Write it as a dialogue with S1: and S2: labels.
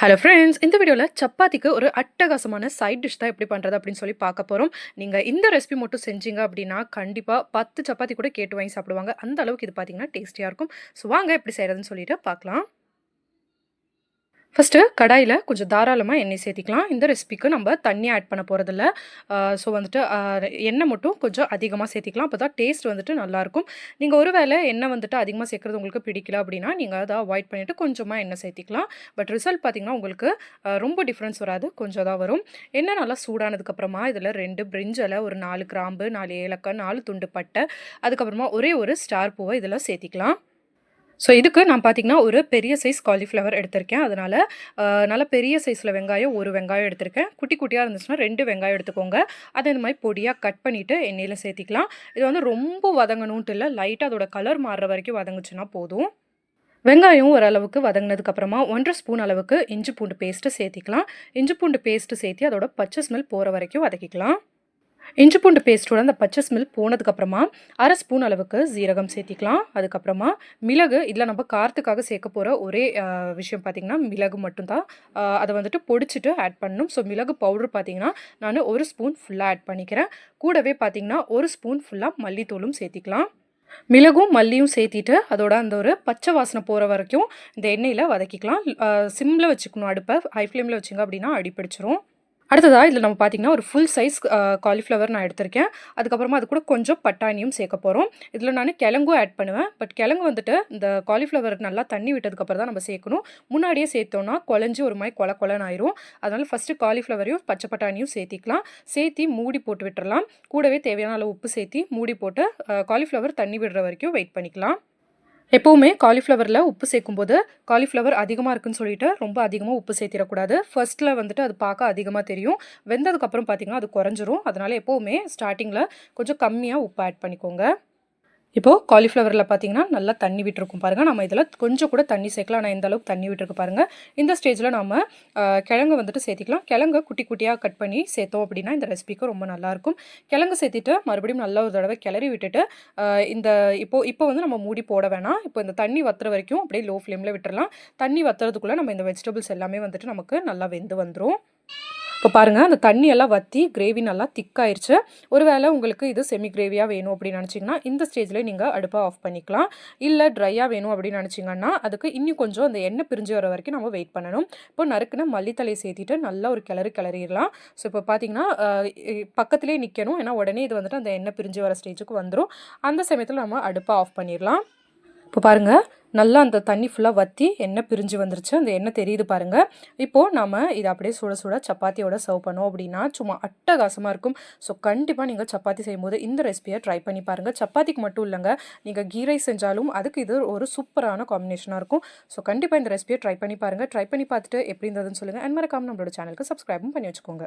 S1: Hello friends இந்த வீடியோவில் சப்பாத்திக்கு ஒரு அட்டகாசமான சைட் டிஷ் தான் எப்படி பண்ணுறது அப்படின்னு சொல்லி பார்க்க போகிறோம் நீங்கள் இந்த ரெசிபி மட்டும் செஞ்சீங்க அப்படின்னா கண்டிப்பாக பத்து சப்பாத்தி கூட கேட்டு வாங்கி சாப்பிடுவாங்க. அந்த அளவுக்கு இது பார்த்தீங்கன்னா டேஸ்டியாக இருக்கும். ஸோ வாங்க எப்படி செய்கிறதுன்னு சொல்லிட்டு பார்க்கலாம். ஃபஸ்ட்டு கடாயில் கொஞ்சம் தாராளமாக எண்ணெய் சேர்த்திக்கலாம். இந்த ரெசிபிக்கு நம்ம தண்ணி ஆட் பண்ண போகிறதில்ல ஸோ வந்துட்டு எண்ணெய் மட்டும் கொஞ்சம் அதிகமாக சேர்த்திக்கலாம். அப்போ தான் டேஸ்ட் வந்துட்டு நல்லாயிருக்கும். நீங்கள் ஒரு வேளை எண்ணெய் வந்துட்டு அதிகமாக சேர்க்குறது உங்களுக்கு பிடிக்கல அப்படின்னா நீங்கள் அதை அவாய்ட் பண்ணிவிட்டு கொஞ்சமாக எண்ணெய் சேர்த்திக்கலாம். பட் ரிசல்ட் பார்த்திங்கன்னா உங்களுக்கு ரொம்ப டிஃப்ரென்ஸ் வராது. கொஞ்சம் தான் வரும். எண்ணெய் நல்லா சூடானதுக்கப்புறமா இதில் ரெண்டு பிரிஞ்சலை ஒரு நாலு கிராம்பு நாலு ஏலக்காய் நாலு துண்டு பட்டை அதுக்கப்புறமா ஒரே ஒரு ஸ்டார் பூவை இதில் சேர்த்திக்கலாம். ஸோ இதுக்கு நான் பார்த்தீங்கன்னா ஒரு பெரிய சைஸ் காலிஃப்ளவர் எடுத்திருக்கேன். அதனால் நல்ல பெரிய சைஸில் வெங்காயம் ஒரு வெங்காயம் எடுத்திருக்கேன். குட்டி குட்டியாக இருந்துச்சுன்னா ரெண்டு வெங்காயம் எடுத்துக்கோங்க. அதை இந்த மாதிரி பொடியாக கட் பண்ணிவிட்டு எண்ணெயில் சேர்த்திக்கலாம். இது வந்து ரொம்ப வதங்கணுன்ட்டு இல்லை லைட்டாக அதோட கலர் மாறுற வரைக்கும் வதங்குச்சுன்னா போதும். வெங்காயம் ஓரளவுக்கு வதங்கினதுக்கப்புறமா ஒன்றரை ஸ்பூன் அளவுக்கு இஞ்சி பூண்டு பேஸ்ட்டு சேர்த்திக்கலாம். இஞ்சி பூண்டு பேஸ்ட்டு சேர்த்து அதோட பச்சை ஸ்மெல் போகிற வரைக்கும் வதக்கிக்கலாம். இஞ்சி பூண்டு பேஸ்ட்டோட அந்த பச்சை ஸ்மெல் போனதுக்கப்புறமா அரை ஸ்பூன் அளவுக்கு ஜீரகம் சேர்த்திக்கலாம். அதுக்கப்புறமா மிளகு இதில் நம்ம காரத்துக்காக சேர்க்க போகிற ஒரே விஷயம் பார்த்திங்கன்னா மிளகு மட்டும்தான். அதை வந்துட்டு பொடிச்சிட்டு ஆட் பண்ணணும். ஸோ மிளகு பவுடர் பார்த்திங்கன்னா நான் ஒரு ஸ்பூன் ஃபுல்லாக ஆட் பண்ணிக்கிறேன். கூடவே பார்த்திங்கன்னா ஒரு ஸ்பூன் ஃபுல்லாக மல்லித்தூளும் சேர்த்திக்கலாம். மிளகும் மல்லியும் சேர்த்திட்டு அதோட அந்த ஒரு பச்சை வாசனை போகிற வரைக்கும் இந்த எண்ணெயில் வதக்கிக்கலாம். சிம்மில் வச்சுக்கணும் அடுப்பை. ஹை ஃப்ளேமில் வச்சுங்க அப்படின்னா அடிப்பிடிச்சிரும். அடுத்ததாக இதில் நம்ம பார்த்திங்கன்னா ஒரு ஃபுல் சைஸ் காலிஃப்ளவர் நான் எடுத்திருக்கேன். அதுக்கப்புறமா அது கூட கொஞ்சம் பட்டாணியும் சேர்க்க போகிறோம் இதில் நான் கிழங்கும் ஆட் பண்ணுவேன். பட் கிழங்கு வந்துட்டு இந்த காலிஃப்ளவர் நல்லா தண்ணி விட்டதுக்கப்புறம் தான் நம்ம சேர்க்கணும். முன்னாடியே சேர்த்தோன்னா குழஞ்சி ஒரு மாதிரி கொல கொலன்னு ஆயிரும். அதனால் ஃபஸ்ட்டு காலிஃப்ளவரையும் பச்சை பட்டாணியும் சேர்த்திக்கலாம். சேர்த்தி மூடி போட்டு விட்டுறலாம். கூடவே தேவையான அளவு உப்பு சேர்த்தி மூடி போட்டு காலிஃப்ளவர் தண்ணி விடுற வரைக்கும் வெயிட் பண்ணிக்கலாம். எப்போவுமே காலிஃப்ளவரில் உப்பு சேர்க்கும்போது காலிஃப்ளவர் அதிகமாக இருக்குன்னு சொல்லிட்டு ரொம்ப அதிகமாக உப்பு சேர்த்திடக்கூடாது. ஃபர்ஸ்ட்டில் வந்துட்டு அது பார்க்க அதிகமாக தெரியும். வெந்ததுக்கப்புறம் பார்த்தீங்கன்னா அது குறைஞ்சிரும். அதனால் எப்போவுமே ஸ்டார்டிங்கில் கொஞ்சம் கம்மியாக உப்பு ஆட் பண்ணிக்கோங்க. இப்போது காலிஃப்ளவரில் பார்த்தீங்கன்னா நல்லா தண்ணி விட்டுருக்கும் பாருங்கள் நம்ம இதில் கொஞ்சம் கூட தண்ணி சேர்க்கலாம். ஆனால் இந்த அளவுக்கு தண்ணி விட்டுருக்கு பாருங்கள் இந்த ஸ்டேஜில் நம்ம கிழங்கு வந்துட்டு சேர்த்திக்கலாம். கிழங்கு குட்டி குட்டியாக கட் பண்ணி சேர்த்தோம் அப்படின்னா இந்த ரெசிபிக்கு ரொம்ப நல்லாயிருக்கும் கிழங்கு சேர்த்திட்டு மறுபடியும் நல்லா ஒரு தடவை கிளறி விட்டுட்டு இந்த இப்போது இப்போ வந்து நம்ம மூடி போட வேணாம். இப்போ இந்த தண்ணி வத்துற வரைக்கும் அப்படியே லோ ஃப்ளேமில் விட்டுறலாம். தண்ணி வத்துறதுக்குள்ளே நம்ம இந்த வெஜிடபிள்ஸ் எல்லாமே வந்துட்டு நமக்கு நல்லா வெந்து வந்துடும் இப்போ பாருங்கள் அந்த தண்ணி எல்லாம் வற்றி கிரேவி நல்லா திக்காயிருச்சு ஒருவேளை உங்களுக்கு இது செமி கிரேவியாக வேணும் அப்படின்னு நினச்சிங்கன்னா இந்த ஸ்டேஜில் நீங்கள் அடுப்பை ஆஃப் பண்ணிக்கலாம். இல்லை ட்ரையாக வேணும் அப்படின்னு நினச்சிங்கன்னா அதுக்கு இன்னும் கொஞ்சம் அந்த எண்ணெய் பிரிஞ்சு வர வரைக்கும் நம்ம வெயிட் பண்ணணும். இப்போ நறுக்குன மல்லித்தலை சேர்த்திட்டு நல்லா ஒரு கிளறு கிளறிடலாம். ஸோ இப்போ பார்த்தீங்கன்னா பக்கத்துலேயே நிற்கணும் ஏன்னா உடனே இது வந்துட்டு அந்த எண்ணெய் பிரிஞ்சு வர ஸ்டேஜுக்கு வந்துடும் அந்த சமயத்தில் நம்ம அடுப்பாக ஆஃப் பண்ணிடலாம். இப்போ பாருங்கள் நல்லா அந்த தண்ணி ஃபுல்லாக வற்றி எண்ணெய் பிரிஞ்சு வந்துருச்சு. அந்த எண்ணெய் தெரியுது பாருங்கள் இப்போது நம்ம இதை அப்படியே சுட சுட சப்பாத்தியோட சர்வ் பண்ணோம் அப்படின்னா சும்மா அட்டகாசமாக இருக்கும். ஸோ கண்டிப்பாக நீங்கள் சப்பாத்தி செய்யும்போது இந்த ரெசிபியை ட்ரை பண்ணி பாருங்கள் சப்பாத்திக்கு மட்டும் இல்லைங்க நீங்கள் கீ ரைஸ் செஞ்சாலும் அதுக்கு இது ஒரு சூப்பரான காம்பினேஷனாக இருக்கும். ஸோ கண்டிப்பாக இந்த ரெசிபியை ட்ரை பண்ணி பாருங்கள் ட்ரை பண்ணி பார்த்துட்டு எப்படி இருந்ததுன்னு சொல்லுங்கள் அண்ட் மறக்காம நம்மளோட சேனலுக்கு சப்ஸ்கிரைபும் பண்ணி வச்சுக்கோங்க.